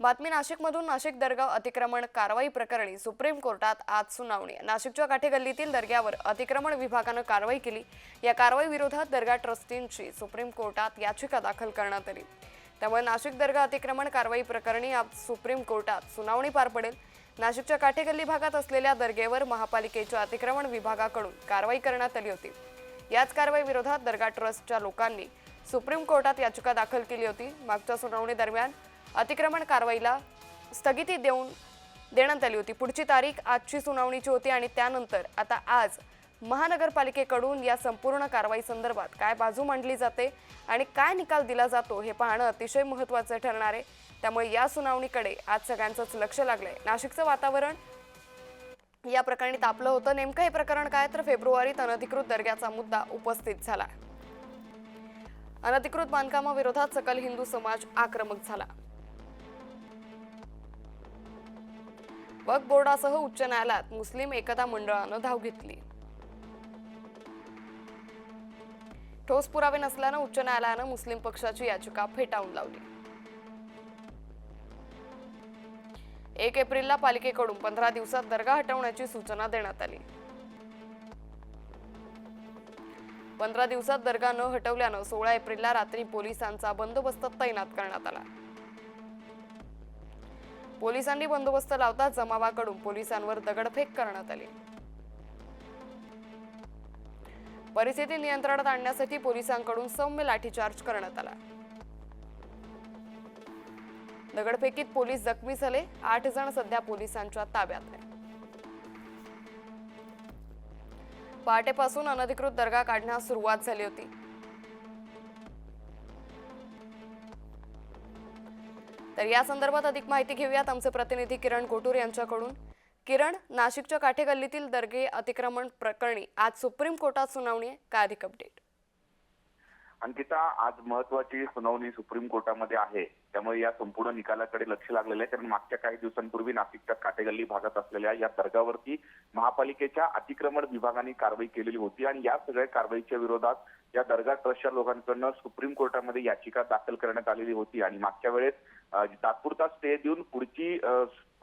बातमी नाशिकमधून नाशिक दर्गा अतिक्रमण कारवाई प्रकरणी सुप्रीम कोर्टात आज सुनावणी नाशिकच्या काठी गल्लीतील दर्ग्यावर अतिक्रमण विभागानं कारवाई केली. या कारवाई विरोधात दर्गा ट्रस्टींची सुप्रीम कोर्टात याचिका दाखल करण्यात आली. त्यामुळे नाशिक दर्गा अतिक्रमण कारवाई प्रकरणी आज सुप्रीम कोर्टात सुनावणी पार पडेल. नाशिकच्या काठेगल्ली भागात असलेल्या दर्गेवर महापालिकेच्या अतिक्रमण विभागाकडून कारवाई करण्यात आली होती. याच कारवाई विरोधात दर्गा ट्रस्टच्या लोकांनी सुप्रीम कोर्टात याचिका दाखल केली होती. मागच्या सुनावणी दरम्यान अतिक्रमण कारवाईला स्थगिती देऊन देण्यात आली होती. पुढची तारीख आजची सुनावणीची होती आणि त्यानंतर आता आज महानगरपालिकेकडून या संपूर्ण कारवाई संदर्भात काय बाजू मांडली जाते आणि काय निकाल दिला जातो हे पाहणं अतिशय महत्त्वाचं ठरणार आहे. त्यामुळे या सुनावणीकडे आज सगळ्यांचंच लक्ष लागलंय. नाशिकचं वातावरण या प्रकरणी तापलं होतं. नेमकं हे प्रकरण काय? तर फेब्रुवारीत अनधिकृत दर्ग्याचा मुद्दा उपस्थित झाला. अनधिकृत बांधकामाविरोधात सकल हिंदू समाज आक्रमक झाला. वक्फ बोर्डासह उच्च न्यायालयात मुस्लिम एकता मंडळानं धाव घेतली. ठोस पुरावे नसल्यानं उच्च न्यायालयानं मुस्लिम पक्षाची याचिका फेटाळून लावली. एक एप्रिलला पालिकेकडून पंधरा दिवसात दर्गा हटवण्याची सूचना देण्यात आली. पंधरा दिवसात दर्गा न हटवल्यानं सोळा एप्रिलला रात्री पोलिसांचा बंदोबस्त तैनात करण्यात आला. पोलिसांनी बंदोबस्त लावता जमावाकडून पोलिसांवर दगडफेक करण्यात आली. परिस्थिती नियंत्रणात आणण्यासाठी पोलिसांकडून सौम्य लाठीचार्ज करण्यात आला. दगडफेकीत पोलीस जखमी झाले आठ जण सध्या पोलिसांच्या ताब्यात आहे पहाटेपासून अनधिकृत दर्गा काढण्यास सुरुवात झाली होती. तर या संदर्भात अधिक माहिती घेऊयात आमचे प्रतिनिधी किरण कोटूर यांच्याकडून. किरण नाशिकच्या काठेगल्लीतील दर्गे अतिक्रमण प्रकरणी आज सुप्रीम कोर्टात सुनावणी आहे. काय अधिक अपडेट अंकिता आज महत्वाची सुनावणी सुप्रीम कोर्टामध्ये आहे. त्यामुळे या संपूर्ण निकालाकडे लक्ष लागलेलं आहे. कारण मागच्या काही दिवसांपूर्वी नाशिकच्या काटेगल्ली भागात असलेल्या या दर्गावरती महापालिकेच्या अतिक्रमण विभागाने कारवाई केलेली होती आणि या सगळ्या कारवाईच्या विरोधात या दर्गा ट्रस्टच्या लोकांकडनं सुप्रीम कोर्टामध्ये याचिका दाखल करण्यात आलेली होती. आणि मागच्या वेळेस तात्पुरता स्टे देऊन पुढची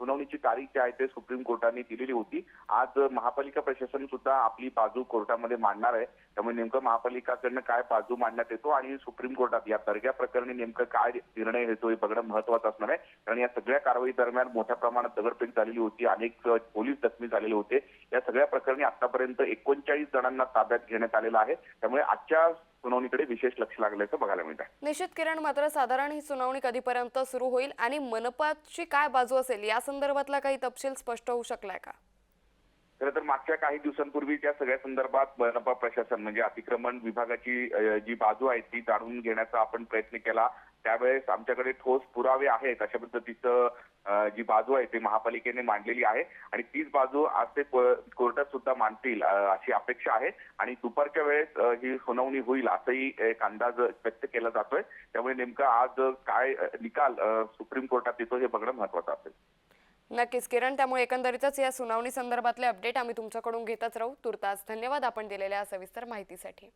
सुनावणीची तारीख जी आहे ते सुप्रीम कोर्टाने दिलेली होती. आज महापालिका प्रशासन सुद्धा आपली बाजू कोर्टामध्ये मांडणार आहे. त्यामुळे नेमकं महापालिकाकडनं काय बाजू मांडण्यात येतो आणि सुप्रीम कोर्टात या दर्ग्या प्रकरणी नेमकं काय निर्णय घेतो हे बघणं महत्वाचं असणार आहे. कारण या सगळ्या कारवाई दरम्यान मोठ्या प्रमाणात दगडफेक झालेली होती. अनेक पोलीस जखमी झालेले होते. सगळ्या प्रकरणी आतापर्यंत एकोणचाळीस जणांना ताब्यात घेण्यात आलेलं आहे. त्यामुळे आजच्या सुनावणीकडे विशेष लक्ष लागल्याचं बघायला मिळत आहे निश्चित किरण मात्र साधारण ही सुनावणी कधीपर्यंत सुरू होईल आणि मनपाची काय बाजू असेल या संदर्भातला काही तपशील स्पष्ट होऊ शकलाय का? खरं तर मागच्या काही दिवसांपूर्वी त्या सगळ्या संदर्भात मनपा प्रशासन म्हणजे अतिक्रमण विभागाची जी बाजू आहे ती जाणून घेण्याचा आपण प्रयत्न केला. त्यावेळेस आमच्याकडे ठोस पुरावे आहेत अशा पद्धतीचं जी बाजू आहे ती महापालिकेने मांडलेली आहे. आणि तीच बाजू आज ते कोर्टात सुद्धा मांडतील अशी अपेक्षा आहे. आणि दुपारच्या वेळेस ही सुनावणी होईल असंही एक अंदाज व्यक्त केला जातोय. त्यामुळे नेमकं आज काय निकाल सुप्रीम कोर्टात येतो हे बघणं महत्वाचं असेल. नक्कीच किरण. त्यामुळे एकंदरीतच या सुनावणी संदर्भातले अपडेट आम्ही तुमच्याकडून घेतच राहू. तुर्तास धन्यवाद आपण दिलेल्या सविस्तर माहितीसाठी.